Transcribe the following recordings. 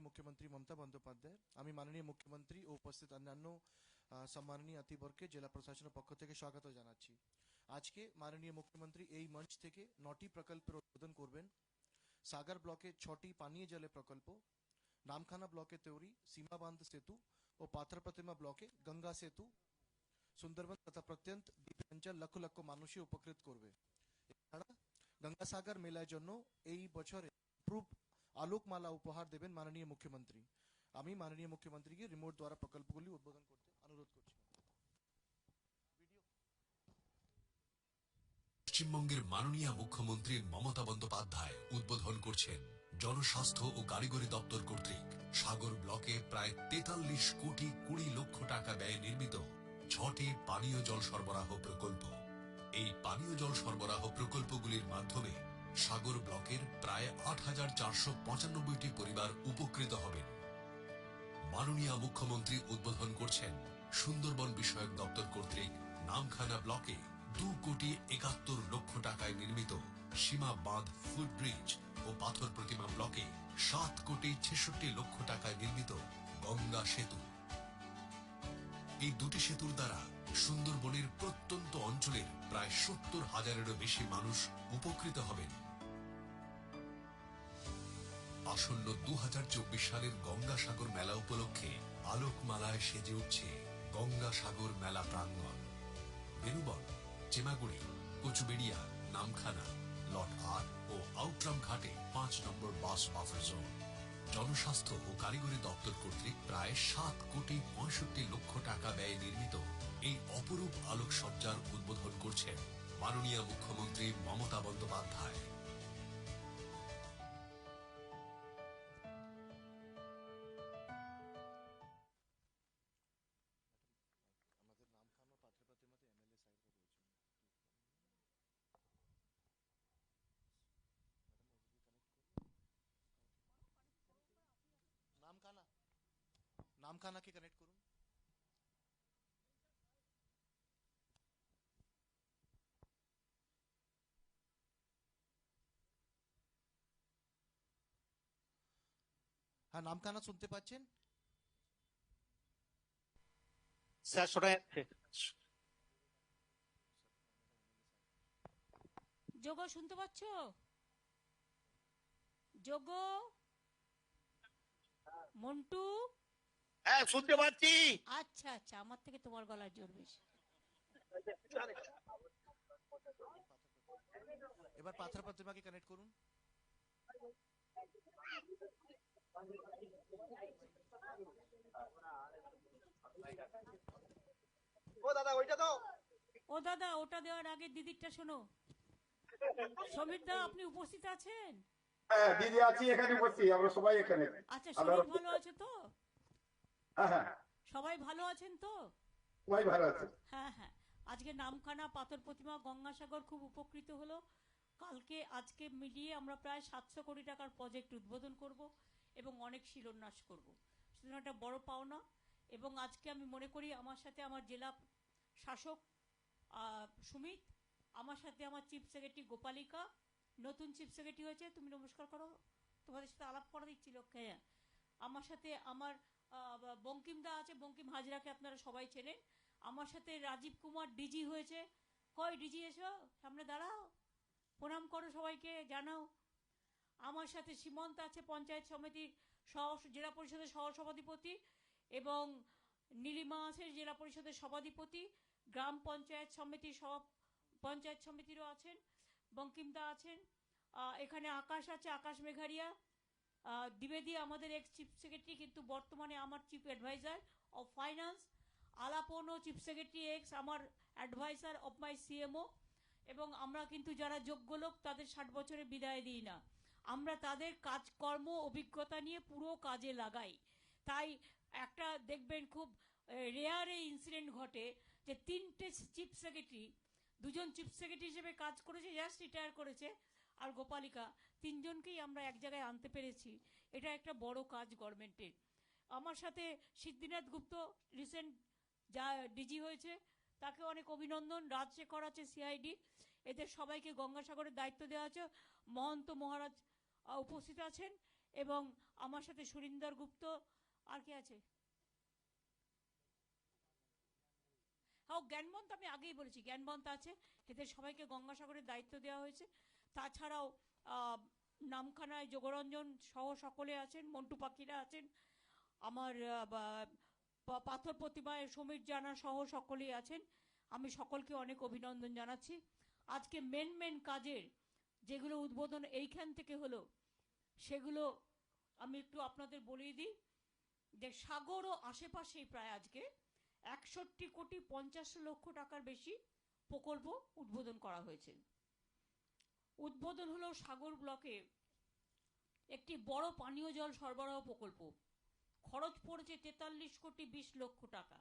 মাননীয় মুখ্যমন্ত্রী মমতা বন্দ্যোপাধ্যায় আমি মাননীয় মুখ্যমন্ত্রী ও উপস্থিত অন্যান্য আহ, সম্মাননীয় অতিবর্গকে জেলা প্রশাসনের পক্ষ থেকে স্বাগত জানাচ্ছি আজকে মাননীয় মুখ্যমন্ত্রী এই মঞ্চ থেকে নটি প্রকল্পের উদ্বোধন করবেন সাগর ব্লকে ছটি পানীয় জলের প্রকল্প নামখানা ব্লকে তৈরি সীমাবান্ধ সেতু ও পাথর প্রতিমা ব্লকে গঙ্গা সেতু সুন্দরবন তথা প্রত্যন্ত দ্বীপাঞ্চল লক্ষ লক্ষ মানুষই উপকৃত করবে এছাড়া গঙ্গাসাগর মেলার জন্য এই বছরে প্রুফ আলোকমালা উপহার দেবেন মাননীয় মুখ্যমন্ত্রী। আমি মাননীয় মুখ্যমন্ত্রীকে রিমোট দ্বারা প্রকল্পগুলি উদ্বোধন করতে অনুরোধ করছি। পশ্চিমবঙ্গের মাননীয় মুখ্যমন্ত্রী মমতা বন্দ্যোপাধ্যায় উদ্বোধন করছেন জনস্বাস্থ্য ও কারিগরি দপ্তর কর্তৃক সাগর ব্লকে প্রায় তেতাল্লিশ কোটি কুড়ি লক্ষ টাকা ব্যয়ে নির্মিত ছটি পানীয় জল সরবরাহ প্রকল্প। এই পানীয় জল সরবরাহ প্রকল্পগুলির মাধ্যমে সাগর ব্লকের প্রায় আট হাজার চারশো পঁচানব্বইটি পরিবার উপকৃত হবেন মাননীয় মুখ্যমন্ত্রী উদ্বোধন করছেন সুন্দরবন বিষয়ক দপ্তর কর্তৃক নামখানা ব্লকে দু কোটি একাত্তর লক্ষ টাকায় নির্মিত সীমা বাঁধ ফুটব্রিজ ও পাথর প্রতিমা ব্লকে সাত কোটি ছেষট্টি লক্ষ টাকায় নির্মিত গঙ্গা সেতু। এই দুটি সেতুর দ্বারা সুন্দরবনের প্রত্যন্ত অঞ্চলের প্রায় সত্তর হাজারেরও বেশি মানুষ উপকৃত হবেন। আসন্ন দু হাজার চব্বিশ সালের গঙ্গাসাগর মেলা উপলক্ষে আলোকমালায় সেজে উঠছে গঙ্গাসাগর মেলা প্রাঙ্গণ। বেনুবন চেমাগুড়ি, কচুবেড়িয়া, নামখানা লট আট ও আউটরাম ঘাটে পাঁচ নম্বর বাস বাফার জোন। জনস্বাস্থ্য ও কারিগরি দপ্তর কর্তৃক প্রায় সাত কোটি পঁয়ষট্টি লক্ষ টাকা ব্যয়ে নির্মিত এই অপরূপ আলোকসজ্জার উদ্বোধন করছেন মাননীয় মুখ্যমন্ত্রী মমতা বন্দ্যোপাধ্যায়। নামখানাকে কানেক্ট করুন। হ্যাঁ নামখানা শুনতে পাচ্ছেন? স্যার শোনা যাচ্ছে। যোগ শুনতে পাচ্ছ? যোগ? মন্টু? হ্যাঁ শুনতে পাচ্ছি। আচ্ছা আচ্ছা আমার থেকে তোমার গলার জোর বেশি। এবার পাথর প্রতিমাকে কানেক্ট করুন। ও দাদা ওইটা তো ও দাদা ওটা দেওয়ার আগে দিদিরটা শোনো। সমীর দা আপনি উপস্থিত আছেন? হ্যাঁ দিদি আছি এখানে বসছি আমরা সবাই এখানে। আচ্ছা শরীর ভালো আছে তো? সবাই ভালো আছেন তো? সবাই ভালো আছে। হ্যাঁ হ্যাঁ। আজকে নামখানা পাথর প্রতিমা গঙ্গাসাগর খুব উপকৃত হলো। কালকে আজকে মিলিয়ে আমরা প্রায় সাতশো কোটি টাকার প্রজেক্ট উদ্বোধন করব এবং অনেক শিলান্যাস করব। সুতরাং একটা বড় পাওনা। এবং আজকে আমি মনে করি আমার সাথে আমার জেলা শাসক সুমিত আমার সাথে আমার চিফ সেক্রেটারি গোপালিকা নতুন চিফ সেক্রেটারি হয়েছে। তুমি নমস্কার করো। তোমাদের সাথে আলাপ করা দিচ্ছিল হ্যাঁ। আমার সাথে আমার বঙ্কিমদা আছে, বঙ্কিম হাজরাকে আপনারা সবাই চেনেন। আমার সাথে রাজীব কুমার ডিজি হয়েছে। কই ডিজি এসো, সামনে দাঁড়াও। প্রণাম করো সবাইকে, জানাও। আমার সাথে সীমন্ত আছে, পঞ্চায়েত সমিতির সহ জেলা পরিষদের সহ সভাধিপতি এবং নীলিমা আছে, জেলা পরিষদের সভাধিপতি। গ্রাম পঞ্চায়েত সমিতির সব পঞ্চায়েত সমিতিরও আছেন বঙ্কিমদা আছেন। এখানে আকাশ আছে, আকাশ মেঘারিয়া। দ্বিবেদী আমাদের এক্স চিফ সেক্রেটারি কিন্তু বর্তমানে আমার চিফ অ্যাডভাইজার অফ ফাইন্যান্স আলাপনও চিফ সেক্রেটারি এক্স আমার অ্যাডভাইজার অফ মাই সিএমও এবং আমরা কিন্তু যারা যোগ্য লোক, তাদের ষাট বছরে বিদায় দিই না। আমরা তাদের কাজকর্ম অভিজ্ঞতা নিয়ে পুরো কাজে লাগাই। তাই একটা দেখবেন খুব রেয়ারে ইনসিডেন্ট ঘটে যে তিনটে চিফ সেক্রেটারি দুজন চিফ সেক্রেটারি হিসেবে কাজ করেছে জাস্ট রিটায়ার করেছে। আর গোপালিকা, তিনজনকেই আমরা এক জায়গায় আনতে পেরেছি। এটা একটা বড় কাজ গভর্নমেন্টের আমার সাথে সিদ্ধিনাথ গুপ্ত রিসেন্ট যা ডিজি হয়েছে, তাকে অনেক অভিনন্দন। রাজশেখর আছে সিআইডি এদের সবাইকে গঙ্গাসাগরের দায়িত্ব দেওয়া আছে। মহন্ত মহারাজ উপস্থিত আছেন এবং আমার সাথে সুরিন্দর গুপ্ত, আর কে আছে? হ্যাঁ জ্ঞানবন্ত আমি আগেই বলেছি, জ্ঞানবন্ত আছে। এদের সবাইকে গঙ্গাসাগরের দায়িত্ব দেওয়া হয়েছে। তাছাড়াও নামখানায় যোগরঞ্জন সহ সকলে আছেন, মন্টু পাখিরা আছেন, আমার পাথর প্রতিমায় সমীর জানা সহ সকলেই আছেন। আমি সকলকে অনেক অভিনন্দন জানাচ্ছি। আজকে মেন মেন কাজের যেগুলো উদ্বোধন এইখান থেকে হলো, সেগুলো আমি একটু আপনাদের বলিয়ে দিই। যে সাগর ও আশেপাশেই প্রায় আজকে একষট্টি কোটি পঞ্চাশ লক্ষ টাকার বেশি প্রকল্প উদ্বোধন করা হয়েছে। উদ্বোধন হলো সাগর ব্লকে একটি বড় পানীয় জল সরবরাহ প্রকল্প। খরচ পড়েছে তেতাল্লিশ কোটি বিশ লক্ষ টাকা।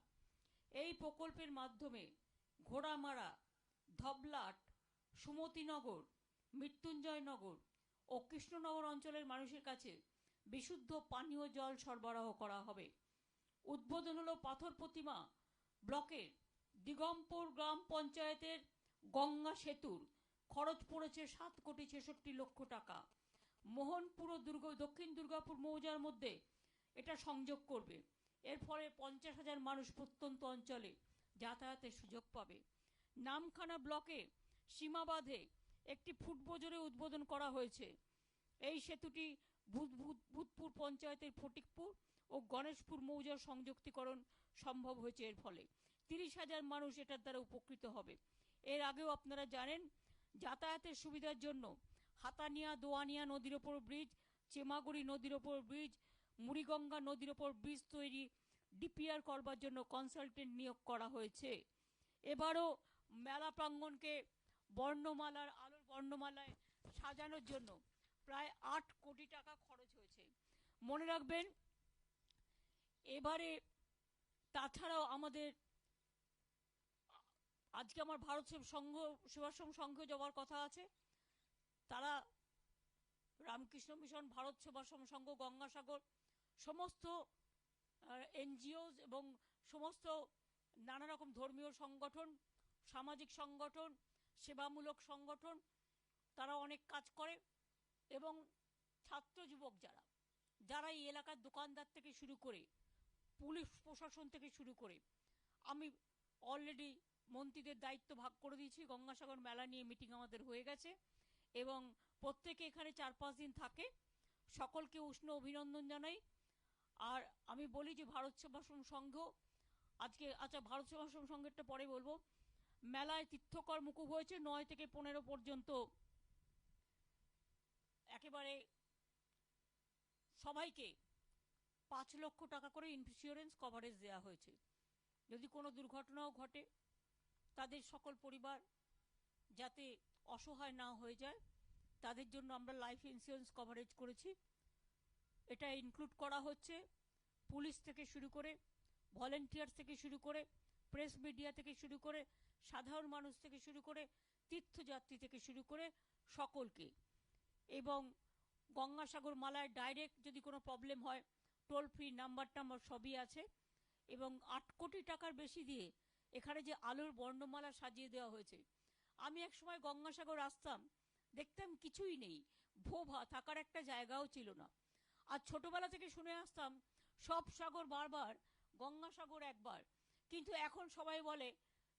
এই প্রকল্পের মাধ্যমে ঘোড়ামারা, ধবলাট, সুমতিনগর, মৃত্যুঞ্জয়নগর ও কৃষ্ণনগর অঞ্চলের মানুষের কাছে বিশুদ্ধ পানীয় জল সরবরাহ করা হবে। উদ্বোধন হলো পাথর প্রতিমা ব্লকের দিগম্বর গ্রাম পঞ্চায়েতের গঙ্গা সেতুর খরচ পড়েছে সাত কোটি ছেষট্টি লক্ষ টাকা। মোহনপুর দুর্গ, দক্ষিণ দুর্গাপুর মৌজার মধ্যে এটা সংযোগ করবে। এর ফলে পঞ্চাশ হাজার মানুষ প্রত্যন্ত অঞ্চলে যাতায়াতের সুযোগ পাবে। নামখানা ব্লকে সীমাবাঁধে একটি ফুটবজরে উদ্বোধন করা হয়েছে। এই সেতুটি ভূত- ভূত- ভূতপুর পঞ্চায়েতের ফটিকপুর ও গণেশপুর মৌজার সংযুক্তিকরণ সম্ভব হয়েছে এর ফলে। তিরিশ হাজার মানুষ এটার দ্বারা উপকৃত হবে। এর আগেও আপনারা জানেন যাতায়াতের সুবিধার জন্য হাতানিয়া, দোয়ানিয়া নদীর ওপর ব্রিজ চেমাগুড়ি নদীর ওপর ব্রিজ মুড়িগঙ্গা নদীর ওপর ব্রিজ তৈরি ডিপিআর করবার জন্য কনসালটেন্ট নিয়োগ করা হয়েছে। এবারও মেলা প্রাঙ্গণকে বর্ণমালার আলোর বর্ণমালায় সাজানোর জন্য প্রায় আট কোটি টাকা খরচ হয়েছে। মনে রাখবেন, এবারে তাছাড়াও আমাদের আজকে আমার ভারত সংঘ সেবাশ্রম সংঘ যাওয়ার কথা আছে। তারা রামকৃষ্ণ মিশন, ভারত সেবাশ্রম সংঘ, গঙ্গাসাগর, সমস্ত এনজিওস এবং সমস্ত নানা রকম ধর্মীয় সংগঠন, সামাজিক সংগঠন, সেবামূলক সংগঠন, তারা অনেক কাজ করে এবং ছাত্র যুবক যারা যারা এই এলাকার দোকানদার থেকে শুরু করে, পুলিশ প্রশাসন থেকে শুরু করে, আমি অলরেডি মন্ত্রীদের দায়িত্ব ভাগ করে দিয়েছি। গঙ্গাসাগর মেলা নিয়ে মিটিং আমাদের হয়ে গেছে। এবং প্রত্যেকে এখানে চার পাঁচ দিন থাকে। সকলকে উষ্ণ অভিনন্দন জানাই। আর আমি বলি যে ভারত সেবাশ্রম সংঘ, আজকে আচ্ছা ভারত সেবাশ্রম সংঘেরটা পরে বলব। মেলায় তীর্থকর মুকুব হয়েছে। নয় থেকে পনেরো পর্যন্ত একেবারে সবাইকে পাঁচ লক্ষ টাকা করে ইন্স্যুরেন্স কভারেজ দেওয়া হয়েছে। যদি কোনো দুর্ঘটনাও ঘটে তাদের সকল পরিবার যাতে অসহায় না হয়ে যায়, তাদের জন্য আমরা লাইফ ইন্স্যুরেন্স কভারেজ করেছি। এটা ইনক্লুড করা হচ্ছে পুলিশ থেকে শুরু করে ভলেন্টিয়ার থেকে শুরু করে প্রেস মিডিয়া থেকে শুরু করে, সাধারণ মানুষ থেকে শুরু করে, তীর্থযাত্রী থেকে শুরু করে সকলকে। এবং গঙ্গাসাগর মালায় ডাইরেক্ট যদি কোনো প্রবলেম হয় টোল ফ্রি নাম্বার টাম্বার সবই আছে। এবং আট কোটি টাকার বেশি দিয়ে এখানে যে আলোর বর্ণমালা সাজিয়ে দেওয়া হয়েছে। আমি এক সময় গঙ্গাসাগর আসতাম, দেখতাম কিছুই নেই, ভোভা, থাকার একটা জায়গাও ছিল না। আর ছোটবেলা থেকে শুনে আসতাম, সব সাগর বারবার, গঙ্গাসাগর একবার, কিন্তু এখন সবাই বলে,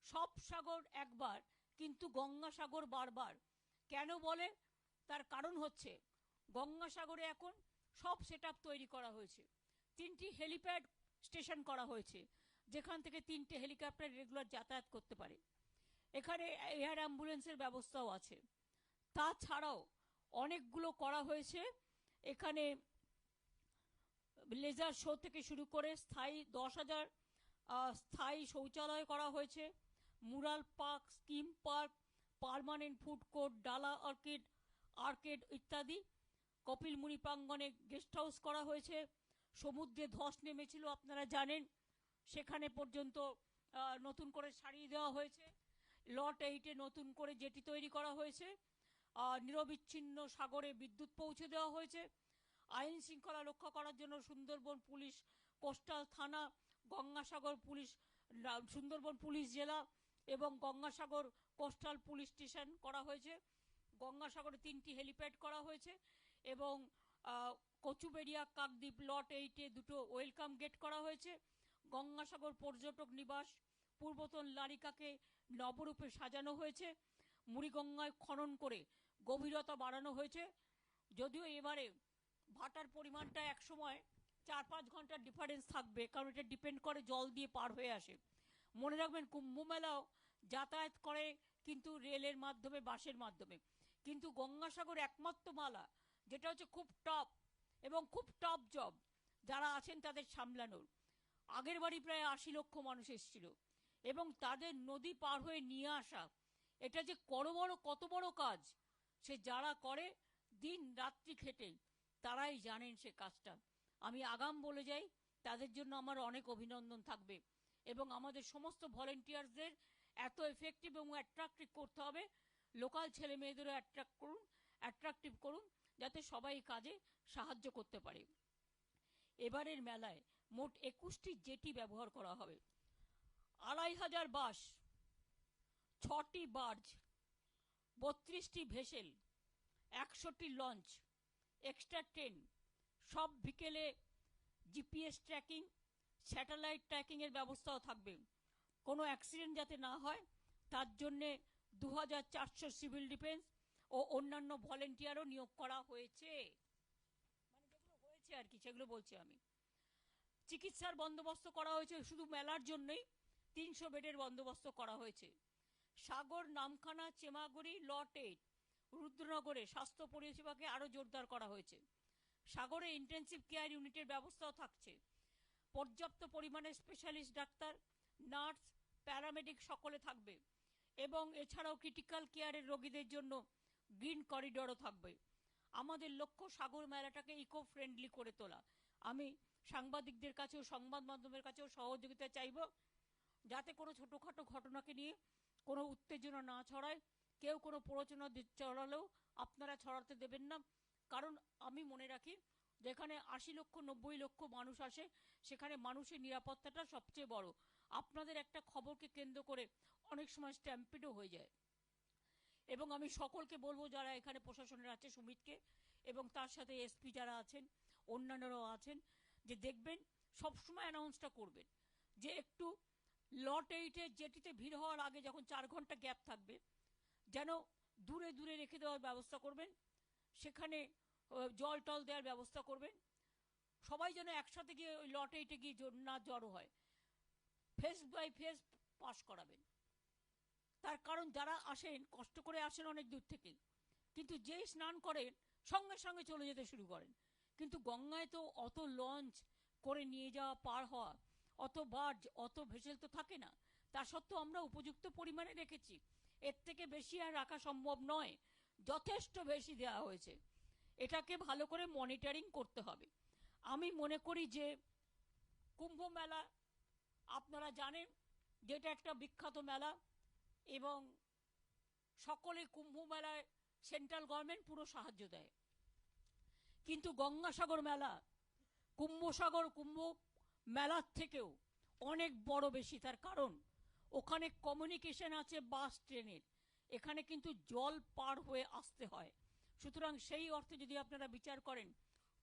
সব সাগর একবার, কিন্তু গঙ্গাসাগর বারবার। কেন বলে? তার কারণ হচ্ছে, গঙ্গাসাগরে এখন সব সেট তৈরি করা হয়েছে। তিনটি হেলিপ্যাড স্টেশন করা হয়েছে। যেখান থেকে তিনটে হেলিকপ্টার রেগুলার যাতায়াত করতে পারে। এখানে এয়ার অ্যাম্বুলেন্সের ব্যবস্থাও আছে। তাছাড়াও অনেকগুলো করা হয়েছে। এখানে লেজার শো থেকে শুরু করে স্থায়ী দশ হাজার স্থায়ী শৌচালয় করা হয়েছে। Mural park, scheme park, permanent food court, ডালা অর্কিড, আর্কেড ইত্যাদি। কপিল মুনি প্রাঙ্গনে গেস্ট হাউস করা হয়েছে। সমুদ্রে ধস নেমেছিল, আপনারা জানেন। সেখানে পর্যন্ত নতুন করে সারিয়ে দেওয়া হয়েছে। লট এইটে নতুন করে জেটি তৈরি করা হয়েছে নিরবিচ্ছিন্ন সাগরে বিদ্যুৎ পৌঁছে দেওয়া হয়েছে। আইন শৃঙ্খলা রক্ষা করার জন্য সুন্দরবন পুলিশ, কোস্টাল থানা, গঙ্গাসাগর পুলিশ সুন্দরবন পুলিশ জেলা এবং গঙ্গাসাগর কোস্টাল পুলিশ স্টেশন করা হয়েছে। গঙ্গাসাগরে তিনটি হেলিপ্যাড করা হয়েছে এবং কচুবেড়িয়া, কাকদ্বীপ লট এইটে দুটো ওয়েলকাম গেট করা হয়েছে। গঙ্গাসাগর পর্যটক নিবাস, পূর্বতন লারিকাকে নবরূপে সাজানো হয়েছে, মুড়িগঙ্গায় খনন করে গভীরতা বাড়ানো হয়েছে। যদিও এবারে ভাটার পরিমাণটা এক সময় চার পাঁচ ঘণ্টার ডিফারেন্স থাকবে, কারণ এটা ডিপেন্ড করে জল দিয়ে পার হয়ে আসে। মনে রাখবেন কুম্ভ মেলাও যাতায়াত করে কিন্তু রেলের মাধ্যমে, বাসের মাধ্যমে। কিন্তু গঙ্গাসাগর একমাত্র মালা, যেটা হচ্ছে খুব টপ এবং খুব টপ জব যারা আছেন তাদের সামলানোর। আগের বাড়ি প্রায় আশি লক্ষ মানুষ এসেছিল। এবং তাদের নদী পার হয়ে নিয়ে আসা, এটা যে কত বড় কত বড় কাজ, সে যারা করে দিন রাত্রি খেটে, তারাই জানেন সে কাজটা। আমি আগাম বলে যাই, তাদের জন্য আমার অনেক অভিনন্দন থাকবে। এবং আমাদের সমস্ত ভলেন্টিয়ার্সদের এত এফেক্টিভ এবং অ্যাট্রাক্টিভ করতে হবে। লোকাল ছেলে মেয়েদেরও অ্যাট্রাক্ট করুন অ্যাট্রাকটিভ করুন, যাতে সবাই কাজে সাহায্য করতে পারে। এবারের মেলায় মোট একুশটি জেটি ব্যবহার করা হবে। আড়াই হাজার বাস ছটি বার্জ, বত্রিশটি ভেসেল, একশোটি লঞ্চ, এক্সট্রা ট্রেন, সব বিকেলে জিপিএস ট্র্যাকিং, স্যাটেলাইট ট্র্যাকিংয়ের ব্যবস্থাও থাকবে। কোনো অ্যাক্সিডেন্ট যাতে না হয়, তার জন্যে দু হাজার চারশো সিভিল ডিফেন্স ও অন্যান্য ভলেন্টিয়ারও নিয়োগ করা হয়েছে। মানে যেগুলো হয়েছে আর কি, সেগুলো বলছি আমি। চিকিৎসার বন্দোবস্ত করা হয়েছে, শুধু মেলার জন্যই, তিনশো বেডের বন্দোবস্ত করা হয়েছে। সাগর, নামখানা, চেমাগুড়ি লট এইট, রুদ্রনগরে স্বাস্থ্য পরিষেবাকে আরও জোরদার করা হয়েছে। সাগরে ইন্টেন্সিভ কেয়ার ইউনিটের ব্যবস্থাও থাকছে। পর্যাপ্ত পরিমাণে স্পেশালিস্ট ডাক্তার নার্স প্যারামেডিক সকলে থাকবে। এবং এছাড়াও ক্রিটিক্যাল কেয়ারের রোগীদের জন্য গ্রিন করিডোরও থাকবে। আমাদের লক্ষ্য সাগর মেলাটাকে ইকো ফ্রেন্ডলি করে তোলা। আমি সাংবাদিকদের কাছেও, সংবাদ মাধ্যমের কাছেও সহযোগিতা চাইব, যাতে কোনো ছোটোখাটো ঘটনাকে নিয়ে কোনো উত্তেজনা না ছড়ায়, কেউ কোনো প্ররোচনা ছড়ালেও আপনারা ছড়াতে দেবেন না। কারণ আমি মনে রাখি, যেখানে আশি লক্ষ, নব্বই লক্ষ মানুষ আসে, সেখানে মানুষের নিরাপত্তাটা সবচেয়ে বড়। আপনাদের একটা খবরকে কেন্দ্র করে অনেক সময় স্ট্যাম্পিডও হয়ে যায়। এবং আমি সকলকে বলব, যারা এখানে প্রশাসনের আছে, সুমিতকে, এবং তার সাথে এসপি যারা আছেন অন্যান্যরাও আছেন, যে দেখবেন সবসময় অ্যানাউন্সটা করবেন, যে একটু লট এইটে যেটিতে ভিড় হওয়ার আগে যখন চার ঘণ্টা গ্যাপ থাকবে, যেন দূরে দূরে রেখে দেওয়ার ব্যবস্থা করবেন, সেখানে জল টল দেওয়ার ব্যবস্থা করবেন, সবাই যেন একসাথে গিয়ে ওই লট এইটে গিয়ে না জড়ো হয় ফেস বাই ফেস পাস করাবেন। তার কারণ যারা আসেন, কষ্ট করে আসেন অনেক দূর থেকে, কিন্তু যেই স্নান করেন, সঙ্গে সঙ্গে চলে যেতে শুরু করেন। কিন্তু গঙ্গায় তো অত লঞ্চ করে নিয়ে যাওয়া পার হওয়া, অত বার্জ, অত ভেসেল তো থাকে না। তা সত্ত্বেও আমরা উপযুক্ত পরিমাণে রেখেছি। এর থেকে বেশি আর রাখা সম্ভব নয়। যথেষ্ট বেশি দেওয়া হয়েছে। এটাকে ভালো করে মনিটরিং করতে হবে। আমি মনে করি যে কুম্ভ মেলা, আপনারা জানেন, যেটা একটা বিখ্যাত মেলা এবং সকলে কুম্ভ মেলায় সেন্ট্রাল গভর্নমেন্ট পুরো সাহায্য দেয়। কিন্তু গঙ্গাসাগর মেলা, কুম্ভসাগর কুম্ভ মেলার থেকেও অনেক বড় বেশি তার কারণ, ওখানে কমিউনিকেশন আছে বাস ট্রেনের, এখানে কিন্তু জল পার হয়ে আসতে হয়। সুতরাং সেই অর্থে যদি আপনারা বিচার করেন,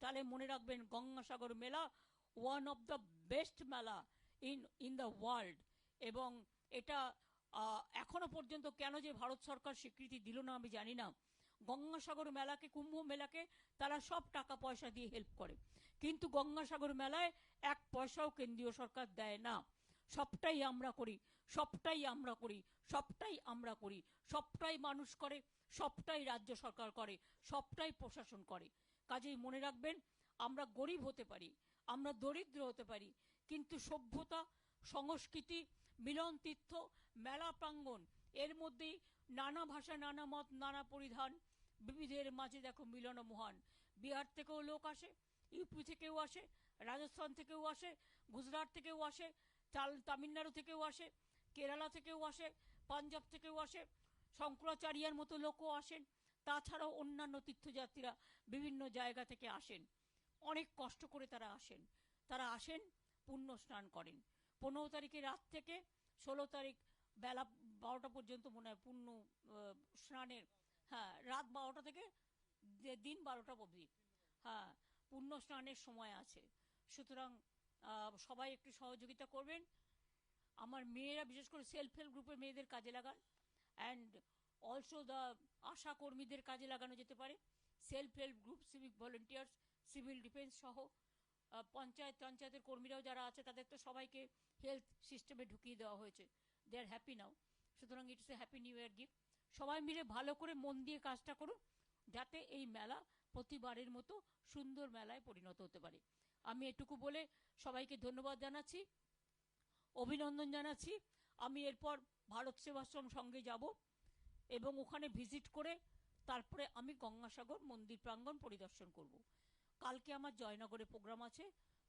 তাহলে মনে রাখবেন Gangasagar Mela one of the best mela in in the world এবং এটা এখনও পর্যন্ত কেন যে ভারত সরকার স্বীকৃতি দিল না আমি জানি না। গঙ্গাসাগর মেলাকে, কুম্ভ মেলাকে তারা সব টাকা পয়সা দিয়ে হেল্প করে। কিন্তু গঙ্গাসাগর মেলায় এক পয়সাও কেন্দ্রীয় সরকার দেয় না। সবটাই আমরা করি, সবটাই আমরা করি, সবটাই আমরা করি, সবটাই মানুষ করে, সবটাই রাজ্য সরকার করে, সবটাই প্রশাসন করে। কাজেই মনে রাখবেন, আমরা গরিব হতে পারি, আমরা দরিদ্র হতে পারি, কিন্তু সভ্যতা, সংস্কৃতি, মিলন তীর্থ, মেলা প্রাঙ্গণ, এর মধ্যেই নানা ভাষা নানা মত, নানা পরিধান বিবিধের মাঝে দেখো মিলন মহান। বিহার থেকেও লোক আসে ইউপি থেকেও আসে রাজস্থান থেকেও আসে গুজরাট থেকেও আসে তাল তামিলনাড়ু থেকেও আসে কেরালা থেকেও আসে পাঞ্জাব থেকেও আসে শঙ্করাচার্যার মতো লোকও আসেন। তাছাড়াও অন্যান্য তীর্থযাত্রীরা বিভিন্ন জায়গা থেকে আসেন। অনেক কষ্ট করে তারা আসেন। তারা আসেন পুণ্য স্নান করেন। পনেরো তারিখে রাত থেকে ষোলো তারিখ বেলা বারোটা পর্যন্ত মনে হয় আহ, স্নানের হ্যাঁ রাত বারোটা থেকে দিন বারোটা অবধি। হ্যাঁ পুণ্য স্নানের সময় আছে। সুতরাং সবাই একটু সহযোগিতা করবেন। আমার মেয়েরা, বিশেষ করে সেলফ হেল্প গ্রুপের মেয়েদের কাজে লাগান। অ্যান্ড অলসো দ্য আশা কর্মীদের কাজে লাগানো যেতে পারে। Self help group civic volunteers civil defence সহ পঞ্চায়েত পঞ্চায়েতের কর্মীরাও যারা আছে, তাদের তো সবাইকে হেলথ সিস্টেমে ঢুকিয়ে দেওয়া হয়েছে। দে আর হ্যাপি নাও সুতরাং it's a happy new year gift সবাই মিলে ভালো করে মন দিয়ে কাজটা করুন, যাতে এই মেলা প্রতিবারের মতো সুন্দর মেলায় পরিণত হতে পারে। আমি এটুকু বলে সবাইকে ধন্যবাদ জানাচ্ছি, অভিনন্দন জানাচ্ছি। আমি এরপর ভারত সেবাশ্রম সঙ্গে যাব এবং ওখানে ভিজিট করে তারপরে আমি গঙ্গাসাগর মন্দির প্রাঙ্গণ পরিদর্শন করব। কালকে আমার জয়নগরে প্রোগ্রাম আছে,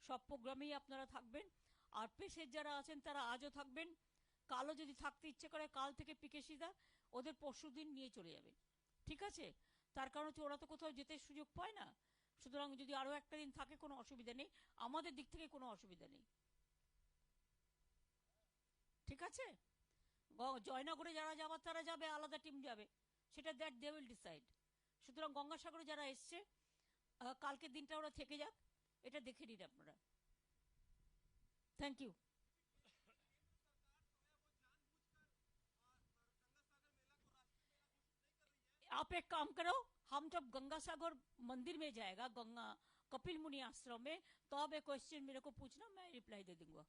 সব প্রোগ্রামেই আপনারা থাকবেন। আর পেশের যারা আছেন তারা আজও থাকবেন। কালও যদি থাকতে ইচ্ছে করে, কাল থেকে পিকেশিদা ওদের পরশু দিন নিয়ে চলে যাবে। ঠিক আছে? তার কারণ হচ্ছে ওরা তো কোথাও যেতে সুযোগ পায় না। সুতরাং যদি আরও একটা দিন থাকে কোনো অসুবিধা নেই। আমাদের দিক থেকে কোনো অসুবিধা নেই। ঠিক আছে? জয়নগরে যারা যাবার তারা যাবে, আলাদা টিম যাবে। সেটা দ্যাট দে উইল ডিসাইড সুতরাং গঙ্গাসাগরে যারা এসছে কালকের দিনটা ওরা থেকে যাক। এটা দেখে নিন আপনারা। থ্যাংক ইউ आप एक काम करो, हम जब गंगा सागर मंदिर में जाएगा, गंगा कपिल मुनि आश्रम में तो आप एक क्वेश्चन मेरे को पूछना, मैं रिप्लाई दे दूँगा।